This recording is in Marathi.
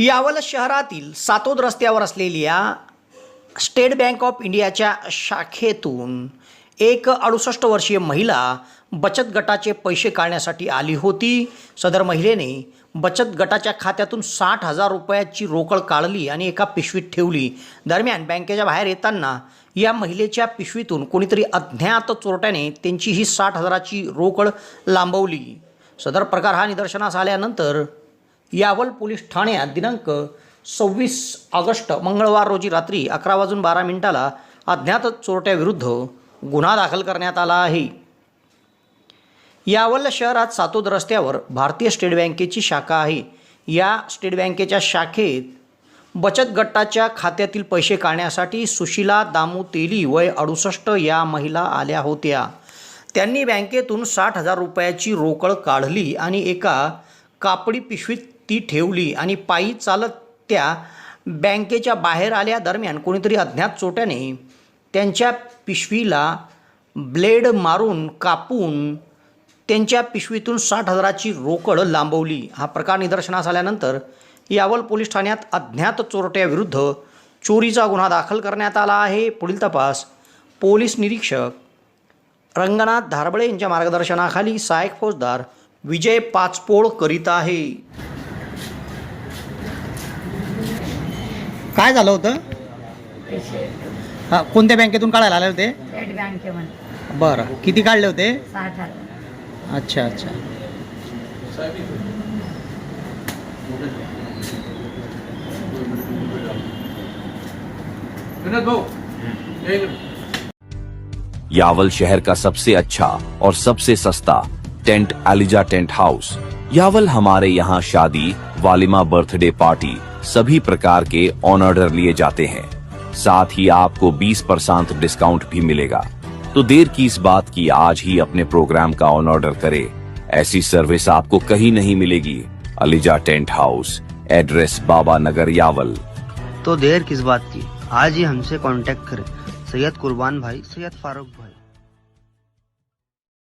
यावल शहरातील सातोद रस्त्यावर असलेल्या स्टेट बँक ऑफ इंडियाच्या शाखेतून एक अडुसष्ट वर्षीय महिला बचत गटाचे पैसे काढण्यासाठी आली होती. सदर महिलेने बचत गटाच्या खात्यातून साठ हजार रुपयाची रोकड काढली आणि एका पिशवीत ठेवली. दरम्यान बँकेच्या बाहेर येताना या महिलेच्या पिशवीतून कोणीतरी अज्ञात चोरट्याने त्यांची ही साठ हजाराची रोकड लांबवली. सदर प्रकार हा निदर्शनास आल्यानंतर यावल पोलीस ठाण्यात दिनांक सव्वीस ऑगस्ट मंगळवार रोजी रात्री अकरा वाजून बारा मिनिटाला अज्ञात चोरट्याविरुद्ध गुन्हा दाखल करण्यात आला आहे. यावल शहरात सातोद रस्त्यावर भारतीय स्टेट बँकेची शाखा आहे. या स्टेट बँकेच्या शाखेत बचत गटाच्या खात्यातील पैसे काढण्यासाठी सुशिला दामू तेली वय अडुसष्ट या महिला आल्या होत्या. त्यांनी बँकेतून साठ हजार रुपयाची रोकड काढली आणि एका कापडी पिशवीत ती ठेवली आणि पायी चालत त्या बँकेच्या बाहेर आल्या दरम्यान कोणीतरी अज्ञात चोट्याने त्यांच्या पिशवीला ब्लेड मारून कापून त्यांच्या पिशवीतून साठ हजाराची रोकड लांबवली. हा प्रकार निदर्शनास आल्यानंतर यावल पोलीस ठाण्यात अज्ञात चोरट्याविरुद्ध चोरीचा गुन्हा दाखल करण्यात आला आहे. पुढील तपास पोलीस निरीक्षक रंगनाथ धारबळे यांच्या मार्गदर्शनाखाली सहाय्यक फौजदार विजय पाचपोळ करीत आहे. काय झालं होतं? हा कोणत्या बँकेतून काढायला आले होते? स्टेट बँकेमध्ये बरं. किती काढले होते? साठ हजार. अच्छा अच्छा. विनोद भाऊ यावल शहर का सबसे अच्छा और सबसे सस्ता tent Eliza tent house Yawal हमारे यहाँ शादी, वालिमा बर्थडे पार्टी सभी प्रकार के ऑन ऑर्डर लिए जाते हैं। साथ ही आपको 20 परसेंट डिस्काउंट भी मिलेगा। तो देर की इस बात की आज ही अपने प्रोग्राम का ऑन ऑर्डर करें। ऐसी सर्विस आपको कहीं नहीं मिलेगी। ELISA tent house address Baba Nagar Yawal. तो देर किस बात की? आज ही हमसे कांटेक्ट करें। सैयद कुर्बान भाई, सैयद फारूक भाई।